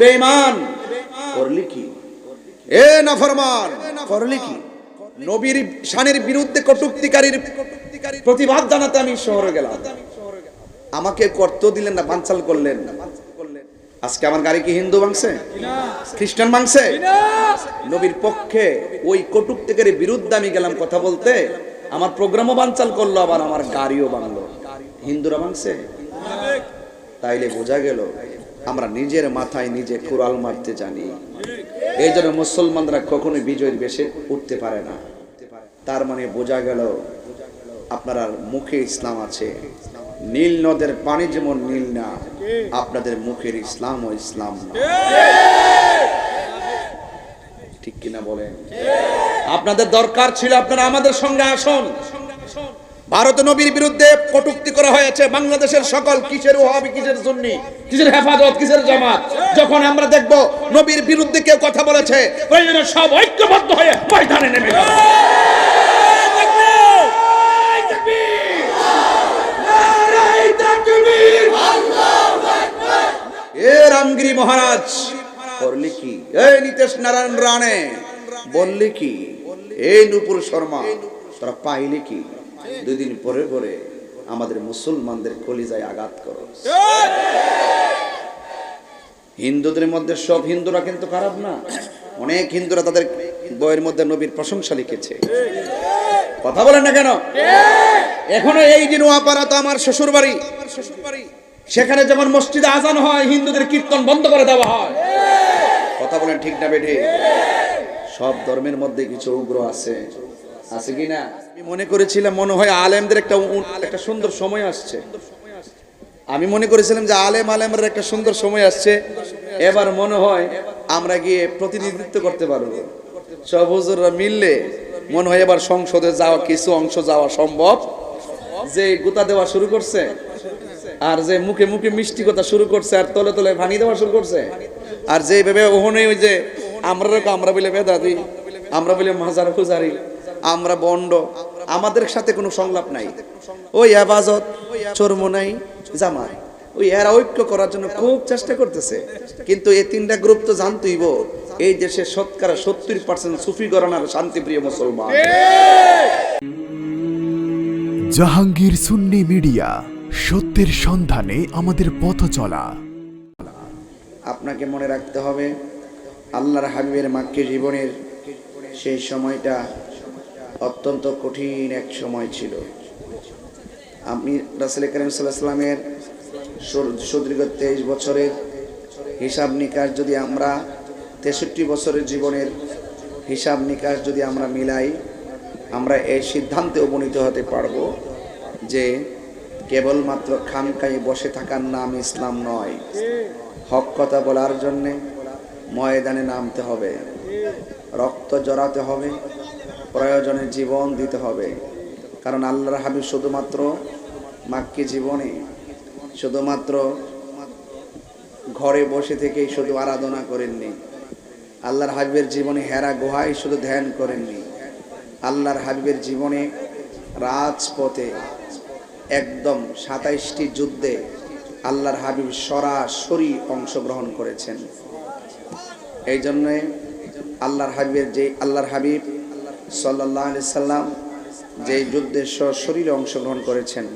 বেঈমান। করলি কি এ নাফরমান। করলি কি নবীর শানের বিরুদ্ধে কটুক্তিকারীর প্রতিবাদ জানাতে আমি শহরে গেলাম। আমাকে করতে দিলেন না করলেন। আজকে আমার গাড়ি কি হিন্দু ভাঙছে খ্রিস্টান ভাঙছে নবীর পক্ষে ওই কটুক্তিকারীর বিরুদ্ধে আমি গেলাম কথা বলতে। আমার প্রোগ্রামও বানচাল করল আবার আমার গাড়িও ভাঙলো হিন্দুরা ভাঙছে তাইলে বোঝা গেল আমরা নিজের মাথায় নিজে কুড়াল মারতে জানি। এই জন্য মুসলমানরা কখনোই বিজয়ের বেশে উঠতে পারে না। তার মানে বোঝা গেল, আপনার মুখে ইসলাম আছে। নীল নদের পানি যেমন নীল না, আপনাদের মুখের ইসলাম ও ইসলাম না। ঠিক কিনা বলেন? আপনাদের দরকার ছিল আপনারা আমাদের সঙ্গে আসুন। ভারত নবীর বিরুদ্ধে কটুক্তি করা হয়েছে বাংলাদেশের সকল কিসের ওহাবি, কিসের সুন্নি, কিসের হেফাজত, কিসের জামাত? যখন আমরা দেখব নবীর বিরুদ্ধে কেউ কথা বলেছে সব ঐক্যবদ্ধ হয়ে ময়দানে নেমে এ রামগিরি মহারাজ করলি কি? এই নীতিশ নারায়ণ রানে বললি কি? এই নুপুর শর্মা, তোরা পাইলি কি? দুদিন পরে পরে আমাদের মুসলমানদের কলিজায় আঘাত করো। হিন্দুদের মধ্যে সব হিন্দুরা কিন্তু খারাপ না। অনেক হিন্দুরা তাদের বইয়ের মধ্যে নবীর প্রশংসা লিখেছে। কথা বলেন না কেন? এখনও এই দিন তো আমার শ্বশুর বাড়ি সেখানে যেমন মসজিদে আজান হয়, হিন্দুদের কীর্তন বন্ধ করে দেওয়া হয়। কথা বলেন ঠিক না বেঠে? সব ধর্মের মধ্যে কিছু উগ্র আছে। আছে কি না? আমি মনে করেছিলাম, মনে হয় আলেমদের একটা একটা সুন্দর সময় আসছে। আমি মনে করেছিলাম যে আলেম আলেমের একটা সুন্দর সময় আসছে। এবার মনে হয় আমরা গিয়ে প্রতিনিধিত্ব করতে পারব। সব মিললে মনে হয় এবার সংসদে যাওয়া, কিছু অংশ যাওয়া সম্ভব। যে গুতা দেওয়া শুরু করছে আর যে মুখে মুখে মিষ্টি কথা শুরু করছে আর তলে তলে ভানি দেওয়া শুরু করছে আর যে ভেবে ওখানে ওই যে আমরা আমরা বলে বেদাদি আমরা বলে মাজার ফুজারি আমরা বন্ড। আমাদের সাথে কোনো সংলাপ নাই। ওই হেফাজত চর্মনাই জামাত ওই এরা ঐক্য করার জন্য খুব চেষ্টা করতেছে। কিন্তু এই তিনটা গ্রুপ তো জানতইব এই দেশে শতকরা সত্তর পার্সেন্ট সুফি গরানার শান্তিপ্রিয় মুসলমান। জাহাঙ্গীর সুন্নি মিডিয়া সত্যের সন্ধানে আমাদের পথ চলা। আপনাকে মনে রাখতে হবে আল্লাহর হাবিবের মাক্কি জীবনের সেই সময়টা অত্যন্ত কঠিন এক সময় ছিল। আমি রাসেল করিম সাল্লাহ সাল্লামের সুদীর্ঘ তেইশ বছরের হিসাব নিকাশ যদি আমরা, তেষট্টি বছরের জীবনের হিসাব নিকাশ যদি আমরা মিলাই, আমরা এই সিদ্ধান্তে উপনীত হতে পারব যে কেবলমাত্র খানকাই বসে থাকার নাম ইসলাম নয়। হক কথা বলার জন্যে ময়দানে নামতে হবে, রক্ত জড়াতে হবে প্রয়োজনে জীবন দিতে হবে। কারণ আল্লাহর হাবিব শুধুমাত্র মাক্কি জীবনে, শুধুমাত্র ঘরে বসে থেকেই শুধু আরাধনা করেননি। আল্লাহর হাবিবের জীবনে হেরা গুহায় শুধু ধ্যান করেননি। আল্লাহর হাবিবের জীবনে রাজপথে একদম সাতাইশটি যুদ্ধে আল্লাহর হাবিব সরাসরি অংশগ্রহণ করেছেন। এই জন্যে আল্লাহর হাবিবের যে, আল্লাহর হাবিব সাল্লাহ আলি সাল্লাম যে যুদ্ধে সশরীরে অংশগ্রহণ করেছেন,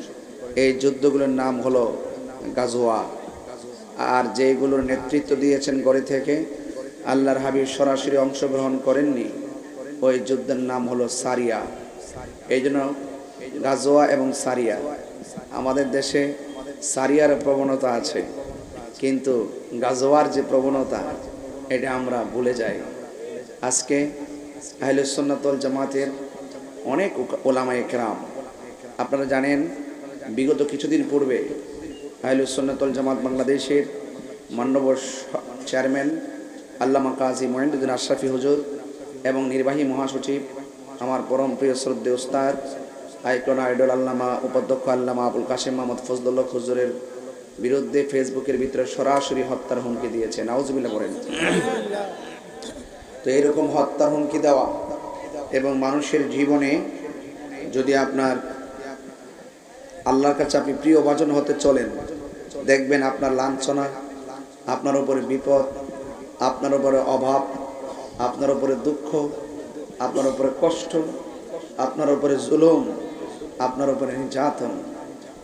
এই যুদ্ধগুলোর নাম হলো গাজোয়া আর যেগুলোর নেতৃত্ব দিয়েছেন গড়ে থেকে, আল্লাহর হাবিব সরাসরি অংশগ্রহণ করেননি, ওই যুদ্ধের নাম হলো সারিয়া। এই জন্য গাজোয়া এবং সারিয়া, আমাদের দেশে সারিয়ার প্রবণতা আছে, কিন্তু গাজোয়ার যে প্রবণতা, এটা আমরা ভুলে যাই। আজকে আহলুসন্নাতল জামাতের অনেক ওলামা একরাম আপনারা জানেন, বিগত কিছুদিন পূর্বে আহলুসন্নাতল জামাত বাংলাদেশের মান্যবর চেয়ারম্যান আল্লামা কাজী মহিনুদ্দিন আশরাফি হুজুর এবং নির্বাহী মহাসচিব আমার পরম প্রিয় শ্রদ্ধে উস্তাদ, আইকন আইডল আল্লামা, উপাধ্যক্ষ আল্লামা আবুল কাশেম মোহাম্মদ ফজলুল্লাহ হুজুরের বিরুদ্ধে ফেসবুকের ভিতরে সরাসরি হত্যার হুমকি দিয়েছে নাউজবিল্লা করেন তো এরকম হত্যার হুমকি দেওয়া এবং মানুষের জীবনে যদি আপনার আল্লাহর কাছে আপনি প্রিয় ভাজন হতে চলেন, দেখবেন আপনার লাঞ্ছনা, আপনার উপরে বিপদ, আপনার উপরে অভাব, আপনার উপরে দুঃখ, আপনার উপরে কষ্ট, আপনার উপরে জুলুম, আপনার উপরে নির্যাতন,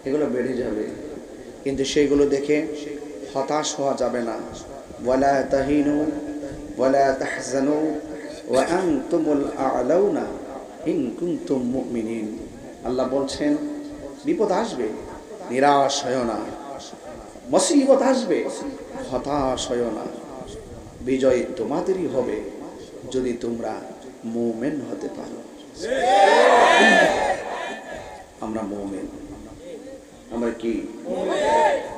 এগুলো বেড়ে যাবে। কিন্তু সেইগুলো দেখে হতাশ হওয়া যাবে না। ওয়ালা তাহিনু তাহজানু ওয়া আনতুমুল আ'লাউনা ইন কুনতুম মুমিনিন আল্লাহ বলছেন, বিপদ আসবে, নিরাশ হয় না। মুসিবত আসবে, হতাশ হয় না। বিজয় তোমাদেরই হবে, যদি তোমরা মুমেন হতে পারো। আমরা মোমেন। আমরা কি?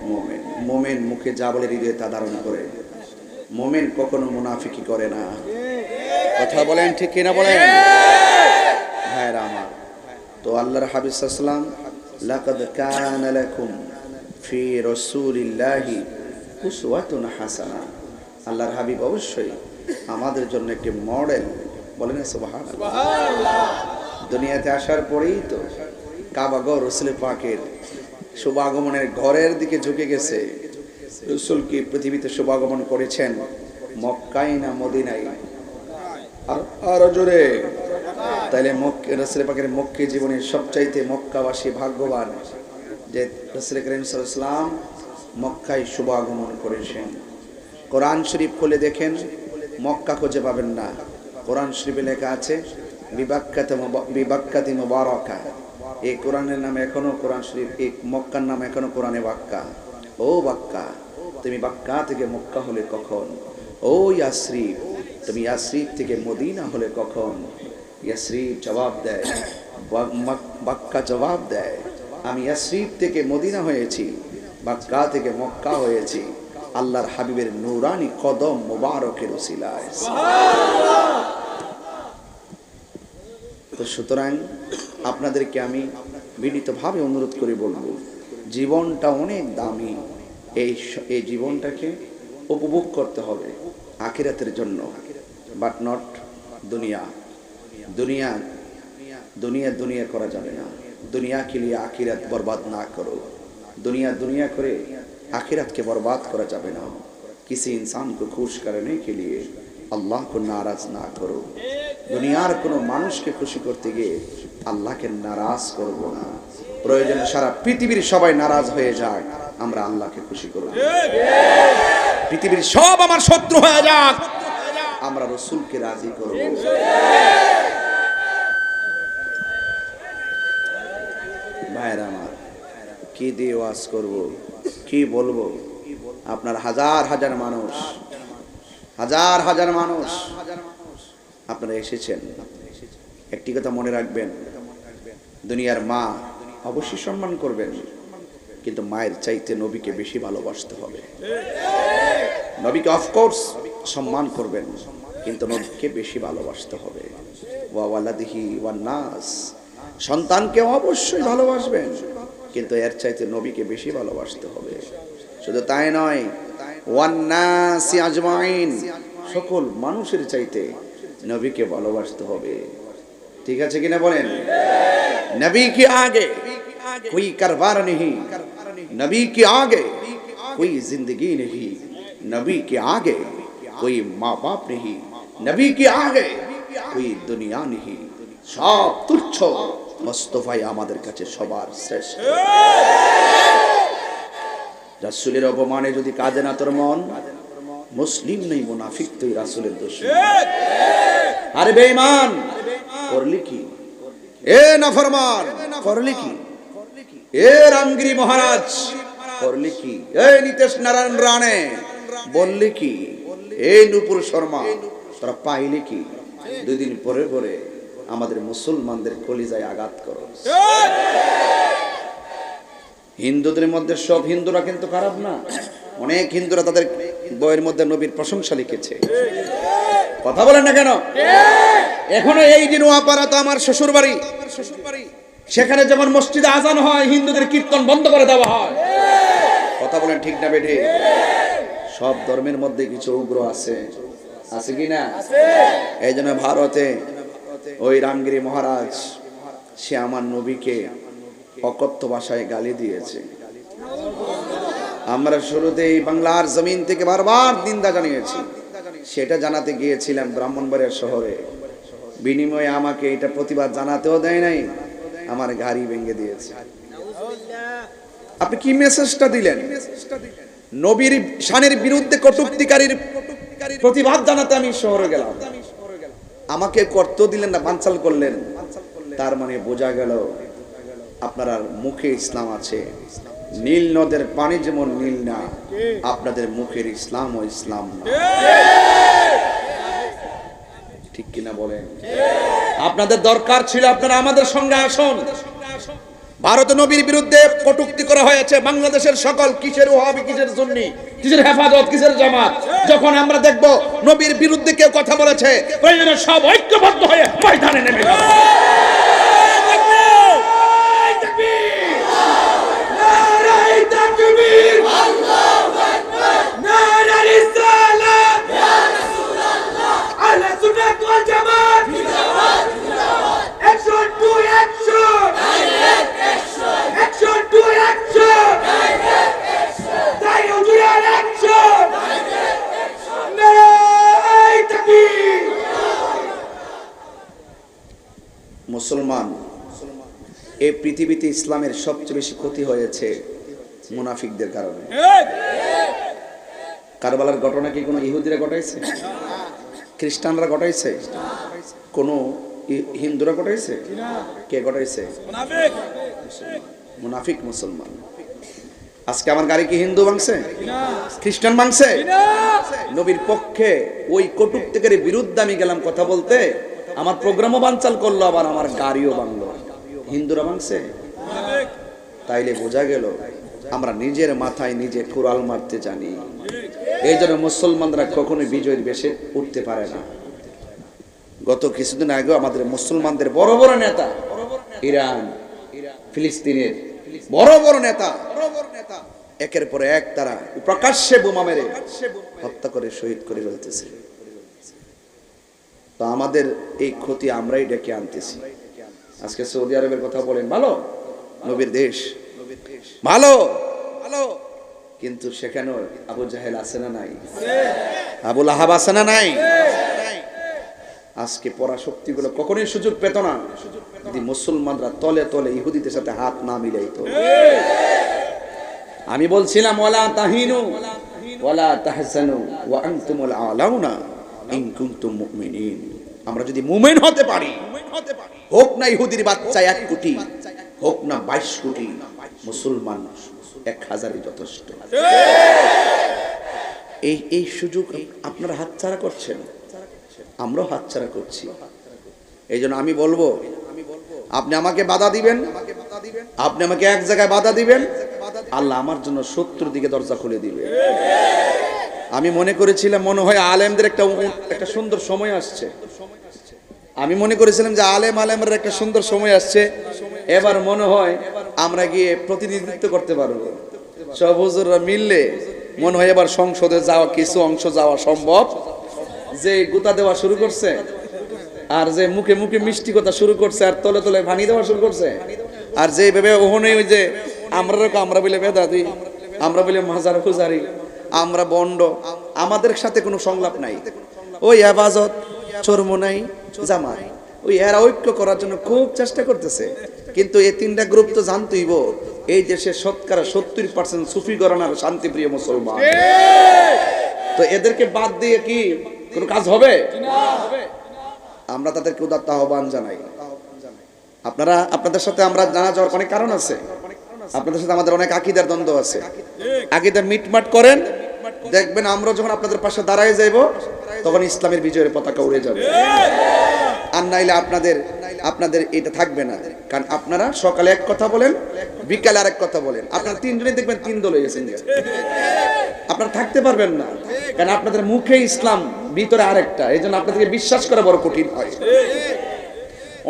মোমেন। মোমেন মুখে যা বলে হৃদয়ে তা ধারণ করে। মোমেন কখনো মুনাফিকি করে না। কথা বলেন ঠিক কিনা বলেন? ভাইরা আমার তো আল্লাহর হাবিব সাল্লাম লাকাদ কানা লাকুম ফি রাসূলিল্লাহি উসওয়াতুন হাসানা। আল্লাহর হাবিব অবশ্যই আমাদের জন্য একটি মডেল বলেন সুবহানাল্লাহ। দুনিয়াতে আসার পরেই তো কাবাগর রসুল পাকের শুভাগমনের ঘরের দিকে ঝুঁকে গেছে। রসুল কি পৃথিবীতে শুভাগমন করেছেন মক্কাই না মদিনাই আর- আরও জোরে। মক্কে, রসুল পাকের মক্কে জীবনের সবচাইতে মক্কাবাসী ভাগ্যবান যে রসুল করিম মক্কায় শুভাগমন করেছেন। কোরআন শরীফ খুলে দেখেন মক্কা খুঁজে পাবেন না। কোরআন শরীফে লেখা আছে, বিবাক্কাতে বিবাক্কাতি মুবারকা। এই কোরআনের নামে এখনও কোরআন শরীফ, এই মক্কার নাম এখনও কোরআনে বাক্কা। ও বাক্কা। তুমি বাক্কা থেকে মক্কা হলে কখন? ও ইয়াসরিফ, তুমি ইয়াসরিফ থেকে মদিনা হলে কখন? ইয়াসরিফ জবাব দেয় বাক্কা জবাব দেয়, আমি ইয়াসরিফ থেকে মদিনা হয়েছি, বাক্কা থেকে মক্কা হয়েছি। আল্লাহর হাবিবের নুরানি কদম মোবারকের ওসিলায়। তো সুতরাং আপনাদেরকে আমি বিনীতভাবে অনুরোধ করে বলব, জীবনটা অনেক দামি। এই এই জীবনটাকে উপভোগ করতে হবে আখিরাতের জন্য বাট নট দুনিয়া। দুনিয়া দুনিয়া দুনিয়া করা যাবে না। দুনিয়া কে লিয়ে আখিরাত বরবাদ না করো। দুনিয়া দুনিয়া করে আখিরাতকে বরবাদ করা যাবে না। কিছু ইনসানকে খুশ को खुश करने के लिए अल्लाह দুনিয়ার কোনো মানুষকে খুশি করতে গিয়ে আল্লাহকে নারাজ করব না। প্রয়োজনে সারা পৃথিবীর সবাই নারাজ হয়ে যায় আমরা আল্লাহকে খুশি করব পৃথিবীর সব আমার শত্রু হয়ে যাক। আমরা রসুলকে রাজি করব। ভাইয়ের আমার কি দিয়ে ওয়াজ করব কি বলব? আপনার হাজার হাজার মানুষ হাজার হাজার মানুষ আপনারা এসেছেন। একটি কথা মনে রাখবেন দুনিয়ার মা অবশ্যই সম্মান করবেন। কিন্তু মায়ের চাইতে নবীকে বেশি ভালোবাসতে হবে নবীকে অফকোর্স সম্মান করবেন কিন্তু নবীকে বেশি ভালোবাসতে হবে ওয়া ওয়ালাদিহি ওয়ান নাস সন্তানকে অবশ্যই ভালোবাসবেন কিন্তু এর চাইতে নবীকে বেশি ভালোবাসতে হবে শুধু তাই নয় ওয়ান নাসি আজমাইন সকল মানুষের চাইতে নবীকে ভালোবাসতে হবে ঠিক আছে কিনা বলেন নবী কি আগে कोई करबार नहीं नबी के आगे कोई जिंदगी नहीं नबी के आगे कोई माँ बाप नहीं नबी के आगे कोई দুনিয়া नहीं সব তুচ্ছ মোস্তফাই আমাদের কাছে সবার শ্রেষ্ঠ রাসূলের অপমানে যদি কাঁদে না তোর মন মুসলিম নেই মুনাফিক তুই রাসূলের দোষ আরে বেঈমান করলি কি এ নাফরমান করলি কি এ রামগিরি মহারাজ করলি কি? নীতিশ নারায়ণ রানে বললি কি? নুপুর শর্মা পাইলি কি? পরে পরে আমাদের মুসলমানদের কলিজায় আঘাত করো হিন্দুদের মধ্যে সব হিন্দুরা কিন্তু খারাপ না। অনেক হিন্দুরা তাদের বইয়ের মধ্যে নবীর প্রশংসা লিখেছে। কথা বলেন না কেন? এখনও এই দিন ওয়াপাড়া তো আমার শ্বশুর বাড়ি সেখানে যেমন মসজিদে আজান হয়, হিন্দুদের কীর্তন বন্ধ করে দেওয়া হয়। কথা বলেন ঠিক না বেঠে? সব ধর্মের মধ্যে কিছু উগ্র আছে। আছে কি না? এই জন্য ভারতে ওই রামগিরি মহারাজ, সে আমার নবীকে অকথ্য ভাষায় গালি দিয়েছে। আমরা শুরুতেই বাংলার জমিন থেকে বারবার নিন্দা জানিয়েছি। সেটা জানাতে গিয়েছিলাম ব্রাহ্মণবাড়িয়ার শহরে। বিনিময়ে আমাকে এটা প্রতিবাদ জানাতেও দেয় নাই। আমার গাড়ি ভেঙে দিয়েছে। আপনি কি মেসেজটা দিলেন? নবীর শানের বিরুদ্ধে কটুক্তিকারীর প্রতিবাদ জানাতে আমি শহরে গেলাম। আমাকে করতে দিলেন না, বানচাল করলেন। তার মানে বোঝা গেল আপনার মুখে ইসলাম আছে। নীল নদের পানি যেমন নীল না, আপনাদের মুখের ইসলাম ও ইসলাম না। ঠিক কিনা বলেন। আপনাদের দরকার ছিল আপনারা আমাদের সঙ্গে আসুন। ভারত নবীর বিরুদ্ধে কটুক্তি করা হয়েছে বাংলাদেশের সকল কিসের ওহাবি কিসের সুন্নি, কিসের হেফাজত, কিসের জামাত। যখন আমরা দেখব নবীর বিরুদ্ধে কেউ কথা বলেছে সব ঐক্যবদ্ধ হয়ে ময়দানে নেমে তাই হুজুরের তাকবীর! মুসলমান এই পৃথিবীতে ইসলামের সবচেয়ে বেশি ক্ষতি হয়েছে মুনাফিকদের কারণে। কারবালার ঘটনা কি কোনো ইহুদিরা ঘটাইছে? খ্রিস্টানরা ঘটাইছে? কোনো হিন্দুরা ঘটাইছে? কে ঘটাইছে? মুনাফিক মুসলমান। আজকে আমার গাড়ি কি হিন্দু ভাঙছে? খ্রিস্টান ভাঙছে? নবীর পক্ষে ওই কটুক্তিকারী বিরুদ্ধে আমি গেলাম কথা বলতে, আমার প্রোগ্রামও বানচাল করল, আবার আমার গাড়িও ভাঙলো। হিন্দুরা ভাঙছে? তাইলে বোঝা গেল, আমরা নিজের মাথায় নিজে কুড়াল মারতে জানি। এই জন্য মুসলমানরা কখনোই বিজয়ের বেশে উঠতে পারে না। গত কিছুদিন আগে আমাদের মুসলমানদের বড় বড় নেতা ইরান, ফিলিস্তিনের বড় বড় নেতা, একের পর এক তারা প্রকাশ্যে বোমা মেরে হত্যা করে শহীদ করে ফেলতেছে। তো আমাদের এই ক্ষতি আমরাই ডেকে আনতেছি। আজকে সৌদি আরবের কথা বলেন, ভালো? নবীর দেশ। ভালো? ভালো? কিন্তু সেখানেও আবু জাহেল আছে না নাই? আবুল আহাব আছে না নাই? আজকে পড়া শক্তিগুলো কখনোই সুযোগ পেত না। যদি মুসলমানরা তলে তলে ইহুদিদের সাথে হাত না মিলাইতো। আমি বলছিলাম, ওয়ালা তাহিনু, ওয়ালা তাহসানু ওয়া আনতুমুল আলাউনা ইন কুনতুম মুমিনিন। আমরা যদি মুমিন হতে পারি, হোক না ইহুদির বাচ্চা এক কোটি, হোক না বাইশ কোটি মুসলমান এক হাজারই যথেষ্ট। এই এই সুযোগ আপনারা হাতছাড়া করছেন। আমরাও হাতছাড়া করছি। এই জন্য আমি বলব, আপনি আমাকে বাধা দিবেন, আপনি আমাকে এক জায়গায় বাধা দিবেন, আল্লাহ আমার জন্য শত্রুর দিকে দরজা খুলে দিবে। আমি মনে করেছিলাম, মনে হয় আলেমদের একটা একটা সুন্দর সময় আসছে। আমি মনে করেছিলাম যে আলেম আলেমের একটা সুন্দর সময় আসছে। এবার মনে হয় আমরা গিয়ে প্রতিনিধিত্ব করতে পারব। সব হুজুররা মিললে মনে হয় এবার সংসদে যাওয়া কিছু অংশ যাওয়া সম্ভব। যে গুতা দেওয়া শুরু করছে আর যে মুখে মুখে মিষ্টি কথা শুরু করছে আর তলে তলে ভানি দেওয়া শুরু করছে। আর যে ভেবে ওখানে ওই যে আমরা আমরা বলে বেদাদি, আমরা বলে মাজার ফুজারি আমরা বন্ড, আমাদের সাথে কোনো সংলাপ নাই। ওই আবাজত চরমোনাই জামাত। ওই এরা ঐক্য করার জন্য খুব চেষ্টা করতেছে। কিন্তু এই তিনটা গ্রুপ তো জানতইব এই দেশে শতকরা সত্তর পার্সেন্ট সুফি গরানার শান্তিপ্রিয় মুসলমান। তো এদেরকে বাদ দিয়ে কি কোনো কাজ হবে? আমরা তাদেরকে উদাত্ত আহ্বান জানাই। আপনারা আপনাদের সাথে আমরা জানা যাওয়ার অনেক কারণ আছে। আপনাদের সাথে আমাদের অনেক আকিদার দ্বন্দ্ব আছে। আকিদার মিটমাট করেন দেখবেন আমরা যখন আপনাদের পাশে দাঁড়ায় যাইব তখন ইসলামের বিজয়ের পতাকা উড়ে যাবে। আর নাইলে আপনাদের আপনাদের এটা থাকবে না। কারণ আপনারা সকালে এক কথা বলেন, বিকালে আরেক কথা বলেন। আপনারা তিনজনই দেখবেন তিন দল হয়ে গেছেন আপনারা থাকতে পারবেন না। কারণ আপনাদের মুখে ইসলাম, ভিতরে আরেকটা। এই জন্য আপনাদেরকে বিশ্বাস করা বড় কঠিন হয়।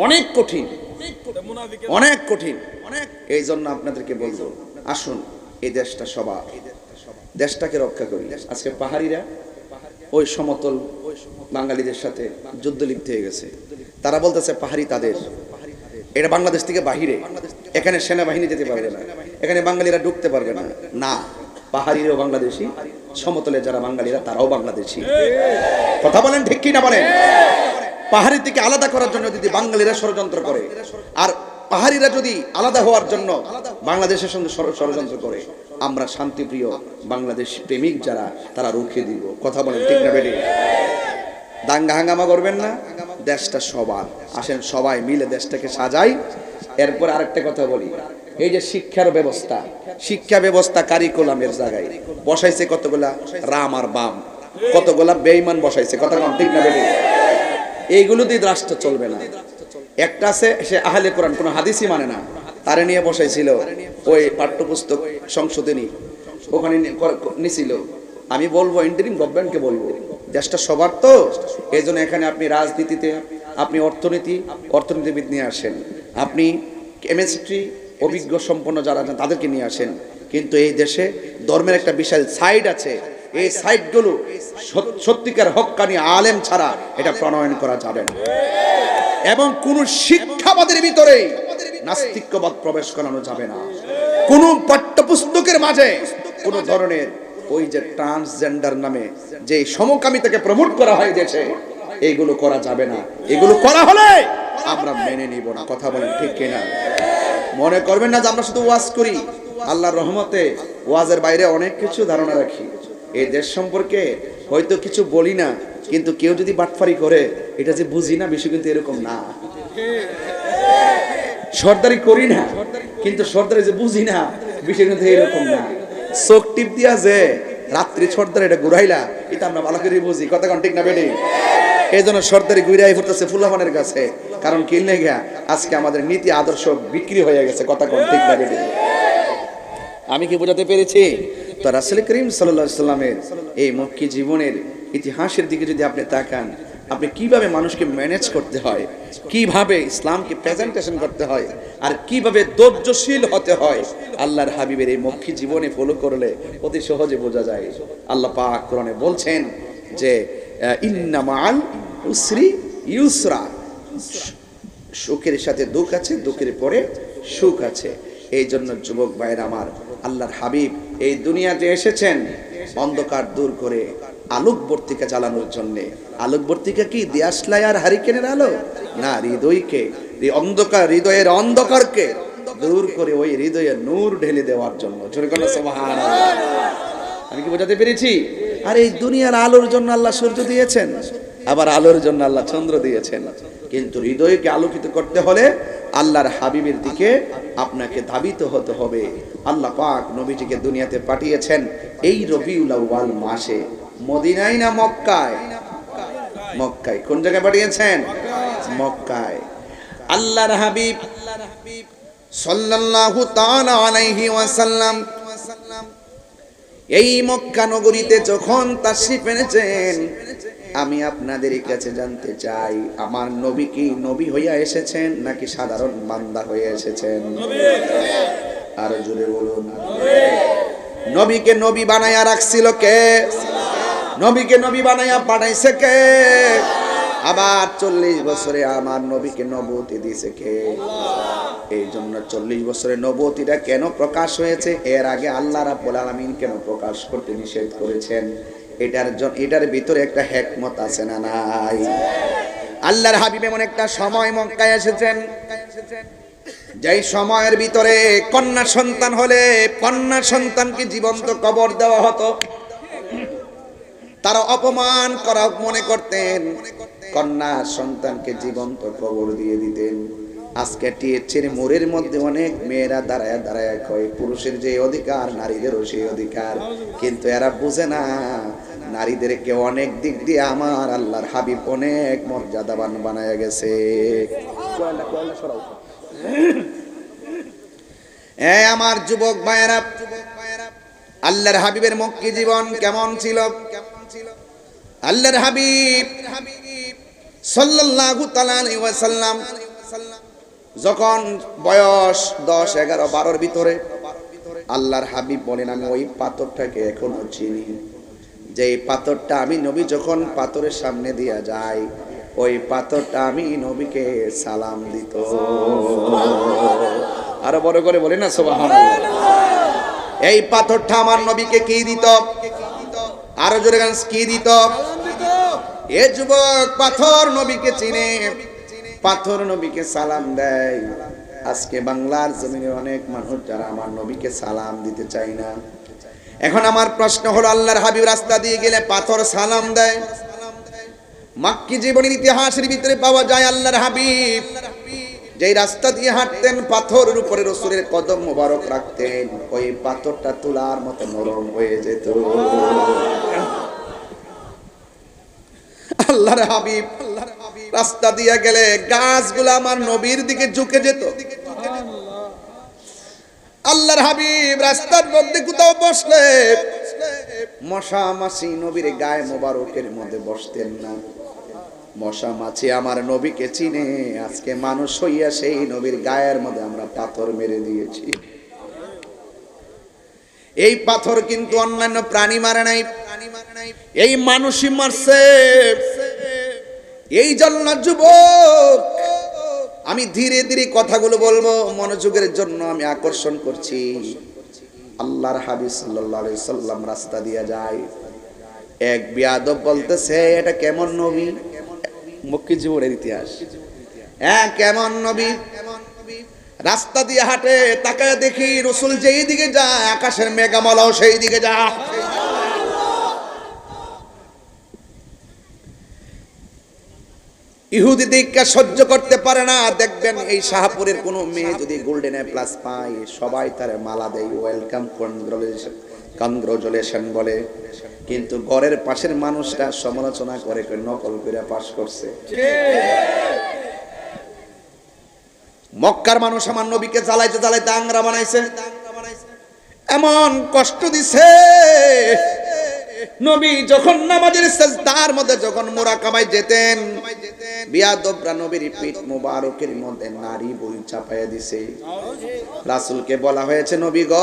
অনেক কঠিন। অনেক কঠিন। এই জন্য আপনাদেরকে বলব, আসুন, এই দেশটা সবার। দেশটাকে রক্ষা করি। আজকে পাহাড়িরা ওই সমতল বাঙালিদের সাথে যুদ্ধ লিপ্ত হয়ে গেছে। তারা বলতেছে, পাহাড়ি তাদের। এটা বাংলাদেশ থেকে বাহিরে। এখানে সেনাবাহিনী যেতে পারবে না। এখানে বাঙালিরা ঢুকতে পারবে না। না, পাহাড়িরাও বাংলাদেশি। সমতলে যারা বাঙালিরা, তারাও বাংলাদেশি। কথা বলেন ঠিক কি না বলেন? পাহাড়ি থেকে আলাদা করার জন্য যদি বাঙালিরা ষড়যন্ত্র করে, আর পাহাড়িরা যদি আলাদা হওয়ার জন্য বাংলাদেশের সঙ্গে ষড়যন্ত্র করে আমরা শান্তিপ্রিয় বাংলাদেশ প্রেমিক যারা, তারা রুখে দিব। কথা বলেন ঠিক না বেরিয়ে দাঙ্গা হাঙ্গামা করবেন না, দেশটা সবার। আসেন সবাই মিলে দেশটাকে সাজাই। এরপর আরেকটা কথা বলি। এই যে শিক্ষার ব্যবস্থা, শিক্ষা ব্যবস্থা কারিকুলামের জায়গায়। বসাইছে কতগুলা? রাম আর বাম। কতগুলা বেইমান বসাইছে? কথা কম ঠিক না বেটি এইগুলো দিয়ে রাষ্ট্র চলবে না। একটা আছে, সে আহলে কোরআন, কোনো হাদিসই মানে না। তারে নিয়ে বসাইছিল ওই পাঠ্যপুস্তক সংশোধনী। ওখানে নিছিল। আমি বলব ইন্টারিম গভর্নমেন্টকে বলব, দেশটা সবার তো এই জন্য এখানে আপনি রাজনীতিতে, আপনি অর্থনীতি, অর্থনীতিবিদ নিয়ে আসেন। আপনি কেমিস্ট্রি অভিজ্ঞ সম্পন্ন যারা আছেন, তাদেরকে নিয়ে আসেন। কিন্তু এই দেশে ধর্মের একটা বিশাল সাইড আছে। এই সাইডগুলো সত- সত্যিকার হক্কানি আলেম ছাড়া এটা প্রণয়ন করা যাবে না। এবং কোন শিক্ষাবাদের ভিতরে নাস্তিক্যবাদ প্রবেশ করানো যাবে না। কোন পাঠ্যপুস্তকের মাঝে কোন ধরনের ওই যে ট্রান্সজেন্ডার নামে যে সমকামিতাকে প্রমোট করা হয় দেশে এগুলো করা যাবে না। এগুলো করা হলে আমরা মেনে নিব না। কথা বলেন ঠিক কিনা? মনে করবেন না যে আমরা শুধু ওয়াজ করি। আল্লাহর রহমতে ওয়াজের বাইরে অনেক কিছু ধারণা রাখি। এই দেশ সম্পর্কে হয়তো কিছু বলি না, কিন্তু কেউ যদি বাটফারি করে, এটা যে বুঝি না, বিষয় কিন্তু এরকম না। সর্দারি করি না, কিন্তু সর্দারি যে বুঝি না বিষয় কিন্তু এরকম না। চোখ টিপ দিয়া যে রাত্রি সর্দার এটা ঘুরাইলা, এটা আমরা ভালো করে বুঝি। কথা কোন ঠিক না বেডি এই জন্য সর্দারি ঘুরাই ফুটতেছে ফুলাফানের কাছে। কারণ কিনলে গিয়া, আজকে আমাদের নীতি আদর্শ বিক্রি হয়ে গেছে, কথা কোন ঠিক না বেডি আমি কি বোঝাতে পেরেছি? তো রাসেল করিম সাল্লাহ সাল্লামের এই মক্কি জীবনের ইতিহাসের দিকে যদি আপনি তাকান আপনি কীভাবে মানুষকে ম্যানেজ করতে হয়? কীভাবে ইসলামকে প্রেজেন্টেশন করতে হয়? আর কীভাবে ধৈর্যশীল হতে হয়? আল্লাহর হাবিবের এই মক্কি জীবনে ফলো করলে অতি সহজে বোঝা যায়। আল্লাহ পাক কোরআনে বলছেন যে ইন্নামাল উসরি ইউসরা। সুখের সাথে দুঃখ আছে, দুঃখের পরে সুখ আছে। এই জন্য যুবক ভাইয়ের আমার, আল্লাহর হাবিব এই দুনিয়াতে এসেছেন। অন্ধকার দূর করে আলোক বর্তিকা জ্বালানোর জন্য। আলোক বর্তিকা কি দিয়াশলাই আর হারিকেনের আলো? না, হৃদয়কে। অন্ধকার হৃদয়ের অন্ধকারকে দূর করে ওই হৃদয়ে নূর ঢেলে দেওয়ার জন্য। আমি কি বোঝাতে পেরেছি? আর এই দুনিয়ার আলোর জন্য আল্লাহ সূর্য দিয়েছেন, আবার আলোর জন্য আল্লাহ চন্দ্র দিয়েছেন। কিন্তু হৃদয়কে আলোকিত করতে হলে আল্লাহর হাবিবের দিকে আপনাকে ধাবিত হতে হবে। আল্লাহ পাক নবীজিকে দুনিয়াতে পাঠিয়েছেন এই রবিউল আউয়াল মাসে। মদিনায় না মক্কায়? মক্কায়। কোন জায়গায় পাঠিয়েছেন? মক্কায়। আল্লাহর হাবিব সাল্লাল্লাহু তাআলা আলাইহি ওয়াসাল্লাম এই মক্কা নগরীতে যখন তাশরিফ এনেছেন আমি আপনাদের কাছে জানতে চাই আমার নবী কি নবী হইয়া এসেছেন নাকি সাধারণ বান্দা হয়ে এসেছেন? আর জুড়ে বলুন। নবীকে নবী বানাইয়া রাখছিল কে? নবীকে নবী বানাইয়া পাঠাইছে কে? আবার চল্লিশ বছরে আমার নবীকে নবতী দিছে কে? এই জন্য চল্লিশ বছরের নবতিটা কেন প্রকাশ হয়েছে? এর আগে আল্লাহ রাব্বুল আলামিন কেন প্রকাশ করতে নিষেধ করেছেন? এটার এটার ভিতরে একটা হেকমত আছে না নাই? আল্লাহর হাবিব এমন একটা সময় মক্কায় এসেছেন। যেই সময়ের ভিতরে কন্যা সন্তান হলে কন্যা সন্তানকে জীবন্ত কবর দেওয়া হতো। তারা অপমান করা মনে করতেন। কন্যা সন্তানকে জীবন্ত কবর দিয়ে দিতেন। আজকে টিএচের মোড়ের মধ্যে অনেক মেয়েরা দাঁড়ায় দাঁড়ায় কয় পুরুষের যে অধিকার, নারীদেরও সেই অধিকার। কিন্তু এরা বুঝে না নারীদেরকে অনেক দিক দিয়ে আমার আল্লাহর হাবিব অনেক মর্যাদাবান বানায় গেছে। এ আমার যুবক ভাইয়েরা, আল্লাহর হাবিবের মক্কি জীবন কেমন ছিল? আল্লাহর হাবিব সাল্লাল্লাহু তাআলা ওয়াসাল্লাম যখন বয়স দশ, এগারো, বারোর ভিতরে আল্লাহর হাবিব বলেন, আমি ওই পাথরটাকে এখনও চিনি। যে পাথরটা আমি নবী যখন পাথরের সামনে দিয়া যাই, ওই পাথরটা আমি নবীকে সালাম দিত। আরও বড় করে বলে না সোবাহ এই পাথরটা আমার নবীকে কি দিত? আরও জোরে গান, কি দিত? এ যুবক, পাথর নবীকে চিনে। পাথর নবীকে সালাম দেয়। আজকে বাংলার জমিনে অনেক মানুষ যারা আমার নবীকে সালাম দিতে চায় না। এখন আমার প্রশ্ন হলো, আল্লাহর হাবিব রাস্তা দিয়ে গেলে পাথর সালাম দেয়? মাক্কি জীবনের ইতিহাসের ভিতরে পাওয়া যায় আল্লাহর হাবিব। যেই রাস্তা দিয়ে হাঁটতেন, পাথরের উপরে রসুলের কদম মোবারক রাখতেন, ওই পাথরটা তোলার মতো নরম হয়ে যেত। আল্লাহর হাবিব রাস্তা দিয়ে গেলে গাছগুলো আমার নবীর দিকে ঝুঁকে যেত। আল্লাহর হাবিব, রাস্তার মধ্যে কোথাও বসলে মশা মাসি নবীর গায়ে মোবারকের মধ্যে বসতেন না। মশা মাছি আমার নবীকে চিনে। আজকে মানুষ হইয়া সেই নবীর গায়ের মধ্যে আমরা পাথর মেরে দিয়েছি। এই পাথর কিন্তু অন্যান্য প্রাণী মারে নাই। এই মানুষই মারছে। এই জন্য যুবক, আমি ধীরে ধীরে কথাগুলো বলব, মনোযোগের জন্য আমি আকর্ষণ করছি। আল্লাহর হাবিব আলাইহি সাল্লাম রাস্তা দিয়ে যায়। এক বিয়াদব বলতেছে, এটা কেমন নবী? মক্কি জীবনের ইতিহাস। হ্যাঁ কেমন নবী? রাস্তা দিয়ে হাঁটে, তাকায় দেখি রসুল যেই দিকে যায়, আকাশের মেঘামালাও সেই দিকে যা ইহুদি দিককে সহ্য করতে পারে না। দেখবেন এই শাহপুরের কোনো মেয়ে যদি গোল্ডেন এ প্লাস পায়, সবাই তার মালা দেয় ওয়েলকাম কনগ্রাচুলেশন কনগ্রাচুলেশন বলে। কিন্তু গড়ের পাশের মানুষটা সমালোচনা করে করে নকল করে পাশ করছে। মক্কার মানুষ আমার নবীকে জ্বালাইতে জ্বালাইতে আংরা বানাইছে। এমন কষ্ট দিছে নবী যখন নামাজের সেজদার মধ্যে যখন মোরাকাবায় যেতেন, বিয়াদবরা নবীর পিঠ মোবারকের মধ্যে নারী বই চাপাইয়া দিছে। রাসূলকে বলা হয়েছে, নবী গ,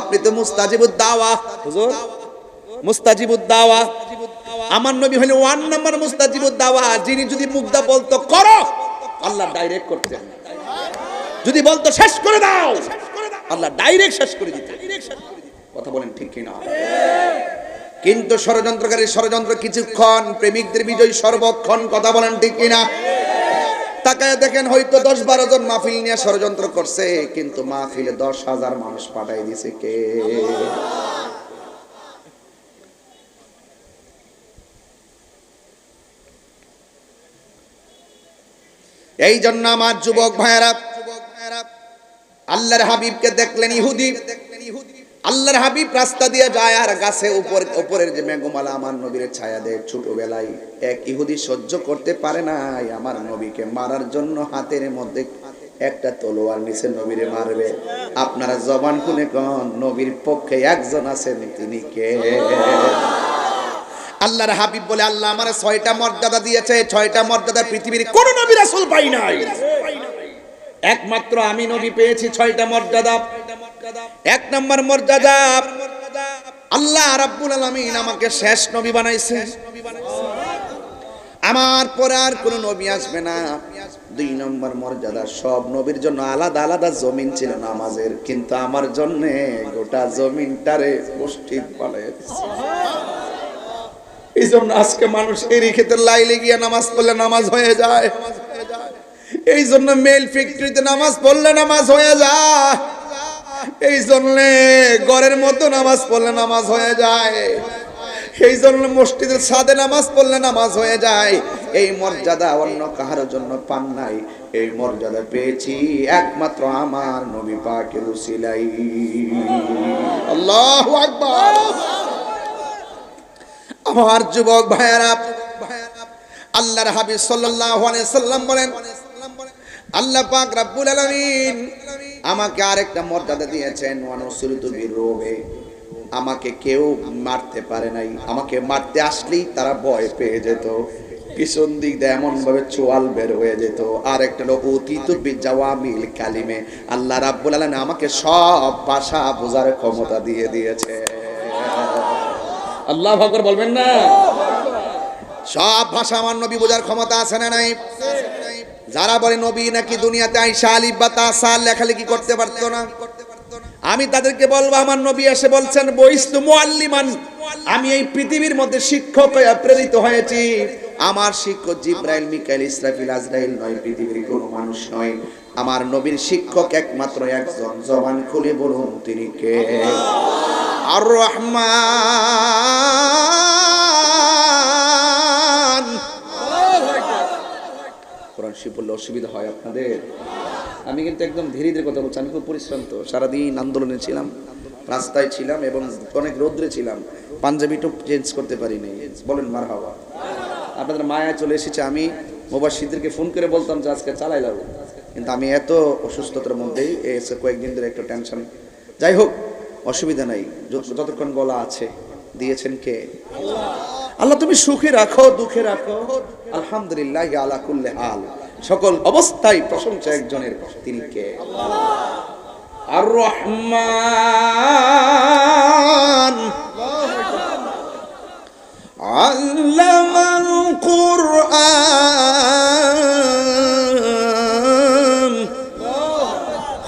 আপনি তো মুস্তাজিবুদ দাওয়া হুজুর মুস্তাজিবুদ দাওয়া আমার নবী হলো ওয়ান নাম্বার মুস্তাজিবুদ দাওয়া যিনি যদি মুগ্ধা বলতো, করো! আল্লাহ ডাইরেক্ট করতেন। যদি বলতো, শেষ করে দাও! আল্লাহ ডাইরেক্ট শেষ করে দিতেন। কথা বলেন ঠিক কিনা? কিন্তু ষড়যন্ত্রকারী ষড়যন্ত্র কিছুক্ষণ, প্রেমিকদের বিজয় সর্বক্ষণ কথা বলেন ঠিক কিনা? তাকায় দেখেন হয়তো দশ বারো জন মাহফিল নিয়ে ষড়যন্ত্র করছে, কিন্তু মাহফিলে দশ হাজার মানুষ পাঠাই দিছে কে? এই জন্য আমার যুবক ভাইয়েরা, আল্লাহর হাবিবকে দেখলেন ইহুদি। আল্লাহর হাবিব রাস্তা দিয়ে যায় আর গাছে উপর উপরের যে মেঘমালা আমার নবীর ছায়া দেয় ছোটবেলায়। এক ইহুদি সহ্য করতে পারে নাই আমার নবীকে মারার জন্য হাতের মধ্যে একটা তলোয়ার নিচে নবীরে মারবে। আপনারা জবান খুলে কন, নবীর পক্ষে একজন আছেন তিনি কে? আল্লাহর হাবিব বলে, আল্লাহ আমার ছয়টা মর্যাদা দিয়েছে, ছয়টা মর্যাদা পৃথিবীর কোন নবী রাসূল পাই নাই। একমাত্র আমি নবী পেয়েছি ছয়টা মর্যাদা। এক নম্বর মর্যাদা, আল্লাহ রাব্বুল আলামিন আমাকে শেষ নবী বানাইছে। আমার পরে আর কোন নবী আসবে না। দুই নম্বর মর্যাদা, সব নবীর জন্য আলাদা আলাদা জমিন ছিল নামাজের, কিন্তু আমার জন্য গোটা জমিনটারে মসজিদ বানাই এই জন্য আজকে মানুষ এরই ক্ষেত্রে লাইলে গিয়ে নামাজ পড়লে নামাজ হয়ে যায়। এই জন্য মেল ফ্যাক্টরিতে নামাজ পড়লে নামাজ হয়ে যায়। এই জন্য ঘরের মতো নামাজ পড়লে নামাজ হয়ে যায়। এই জন্য মসজিদের সাদে নামাজ পড়লে নামাজ হয়ে যায়। এই মর্যাদা অন্য কাহার জন্য পান নাই। এই মর্যাদা পেয়েছি একমাত্র আমার নবী পাকের উসিলাই আল্লাহু আকবার। আমার যুবক ভাইয়ারা, আল্লাহর হাবিব সাল্লাল্লাহু আলাইহি সাল্লাম বলেন আল্লাহ পাক রাব্বুল আলামিন আমাকে আরেকটা মর্যাদা দিয়েছেন ওয়ানুসিরতু বিরুবে। আমাকে কেউ মারতে পারে নাই। আমাকে মারতে আসলেই তারা ভয় পেয়ে যেত। পিছন দিক দিয়ে এমন ভাবে চোয়াল বের হয়ে যেত। আর একটা হলো অতীত বিজাওয়ামিল কালিমে। আল্লাহ রাব্বুল আলামিন আমাকে সব ভাষা বোঝার ক্ষমতা দিয়ে দিয়েছে। আল্লাহ ভাকর বলবেন না? সব ভাষা আমার নবী বোঝার ক্ষমতা আছে না নাই? যারা বলে নবী নাকি দুনিয়াতে আইসা আলিফ বা তাসা লেখালেখি করতে পারতো না। আমি তাদেরকে বলব আমার নবী এসে বলছেন বইস্তু মুআল্লিমান আমি এই পৃথিবীর মধ্যে শিক্ষক হয়ে প্রেরিত হয়েছি। আমার শিক্ষক জিব্রাইল মিকাইল ইসরাফিল আজরাইল নয় পৃথিবীর কোনো মানুষ নয়। আমার নবীর শিক্ষক একমাত্র একজন। জবান খুলে বলুন তিনি কে? আর রহমান বললে অসুবিধা হয় আপনাদের? আমি কিন্তু একদম ধীরে ধীরে কথা বলছি, আমি খুব পরিশ্রান্ত। সারাদিন আন্দোলনে ছিলাম, রাস্তায় ছিলাম এবং অনেক রৌদ্রে ছিলাম। পাঞ্জাবিটু চেঞ্জ করতে পারিনি। বলেন মার হাওয়া আপনাদের মায়া চলে এসেছে। আমি মোবাসিদেরকে ফোন করে বলতাম যে আজকে চালাই যাব। কিন্তু আমি এত অসুস্থতার মধ্যেই এসে কয়েকদিন ধরে একটু টেনশন যাই হোক, অসুবিধা নাই। যতক্ষণ গলা আছে, দিয়েছেন কে? আল্লাহ, তুমি সুখে রাখো, দুঃখে রাখো। আলহামদুলিল্লাহ আলা কুল্লে হাল। সকল অবস্থায় প্রশংসা একজনের তিনি কে? আর রহমান আল্লামাল কুরআন।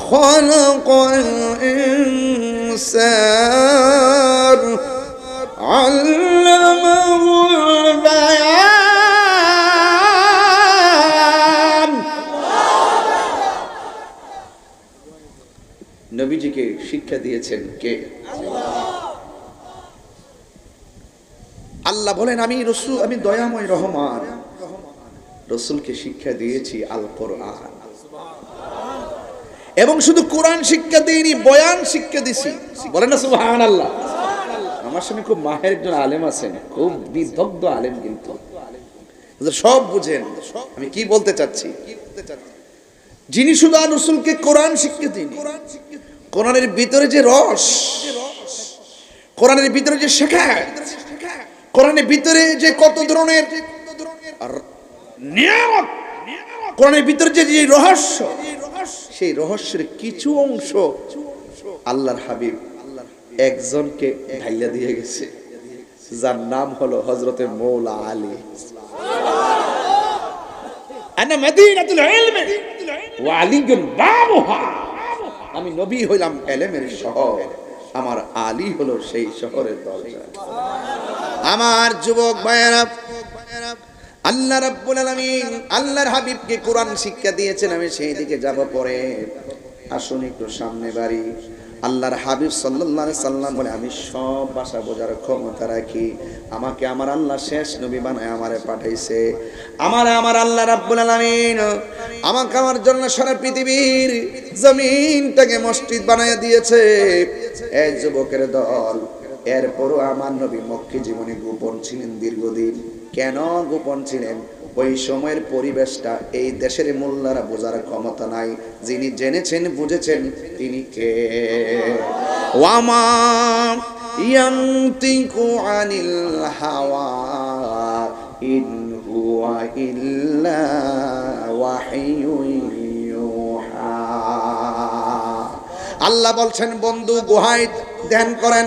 খলকাল ইনসান। আল্লাহ শিক্ষা দিয়েছেন কে? আল্লাহ বলেন, আমি রসুল, আমি দয়াময় রহমান। রসুলকে শিক্ষা দিয়েছি আল কোরআন এবং শুধু কোরআন শিক্ষা দিইনি, বয়ান শিক্ষা দিছি। বলেন না সুবহান আল্লাহ আমার সামনে খুব মাহের একজন আলেম আছেন, খুব বিদগ্ধ আলেম কিন্তু। সব বুঝেন। আমি কি বলতে চাচ্ছি? যিনি শুধু আর রসুলকে কোরআন শিক্ষা দিন কোরআনের ভিতরে যে রস, কোরআনের ভিতরে যে শেখায় কোরআনের ভিতরে যে কত ধরনের নিয়ামত, কোরআনের ভিতরে যে যে রহস্য, সেই রহস্যের কিছু অংশ আল্লাহর হাবিব একজনকে ঢাইলা দিয়ে গেছে, যার নাম হলো হজরতে মৌলা আলী। আনা মদিনাতুল ইলম ওয়া আলীগুন বাবুহা। আমি নবী হইলাম এলেমের শহর। আমার আলী হলো সেই শহরের দরজা। আমার যুবক ভাইয়েরা, আল্লাহ রাব্বুল আলামিন আল্লাহর হাবিবকে কোরআন শিক্ষা দিয়েছেন, আমি সেই দিকে যাব পরে। আসুন একটু সামনে বাড়ি। আল্লাহর হাবিব আলাইহি সাল্লাম বলে, আমি সব ভাষা বোঝার ক্ষমতা রাখি। আমাকে আমার আল্লাহ শেষ নবী বানায়, আমারে পাঠাইছে। আমার আমার আল্লাহ রাব্বুল আলামিন। আমাকে আমার জন্য সারা পৃথিবীর জমিনটাকে মসজিদ বানায় দিয়েছে। এই যুবকের দল, এরপরও আমার নবী মক্কি জীবনে গোপন ছিলেন দীর্ঘদিন। কেন গোপন ছিলেন? ওই সময়ের পরিবেশটা এই দেশের মোল্লারা বোঝার ক্ষমতা নাই। যিনি জেনেছেন, বুঝেছেন, তিনি কে? ওয়ামা আনিল হাওয়া ইন আল্লাহ বলছেন, বন্ধু গুহায় ধ্যান করেন।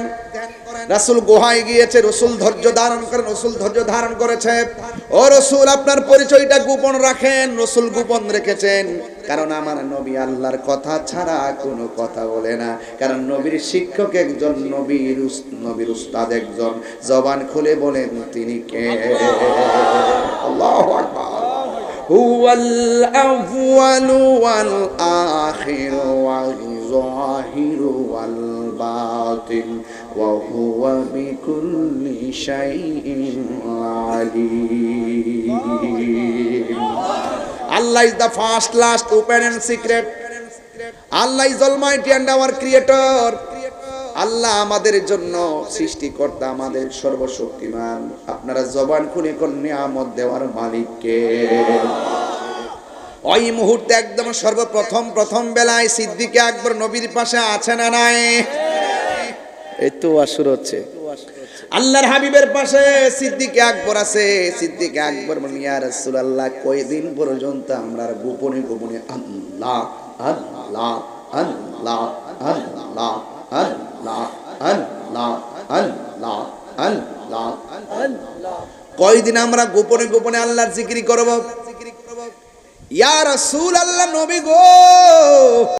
রাসূল গুহায় গিয়েছে, রসুল ধৈর্য ধারণ করেন, রসুল ধৈর্য ধারণ করেছে। ও রসুল আপনার পরিচয়টা গোপন রাখেন রসুল গোপন রেখেছেন কারণ আমার নবী আল্লাহর কথা ছাড়া কোনো কথা বলে না কারণ নবীর শিক্ষক একজন নবীর উস- নবীর উস্তাদ একজন জবান খুলে বলেন তিনি কে আল্লাহু আকবার هو الأول والآخر والظاهر والباطن وهو بكل شيء عليم Allah is the first, last, open and secret. Allah is almighty and our creator. আল্লাহ আমাদের জন্য সৃষ্টিকর্তা আমাদের সর্বশক্তিমান আপনারা জবান খুলে কোন নিয়ামত দেওয়ার মালিককে ওই মুহূর্তে একদম সর্বপ্রথম প্রথম বেলায় সিদ্দিকে আকবর নবীর পাশে আছে না নাই এই তো আসুর হচ্ছে। আল্লাহর হাবিবের পাশে সিদ্দিকে আকবর আছে। সিদ্দিকে আকবর ইয়া রাসূলুল্লাহ, কয়দিন পর্যন্ত আমরা গোপনে গোপনে আল্লাহ আল্লাহ আল্লাহ আল্লাহ আল্লাহ আল্লাহ আল্লাহ আল্লাহ আল্লাহ। কয়দিন আমরা গোপনে গোপনে আল্লাহর জিকিরি করব? ইয়া রাসূল আল্লাহ নবী গো!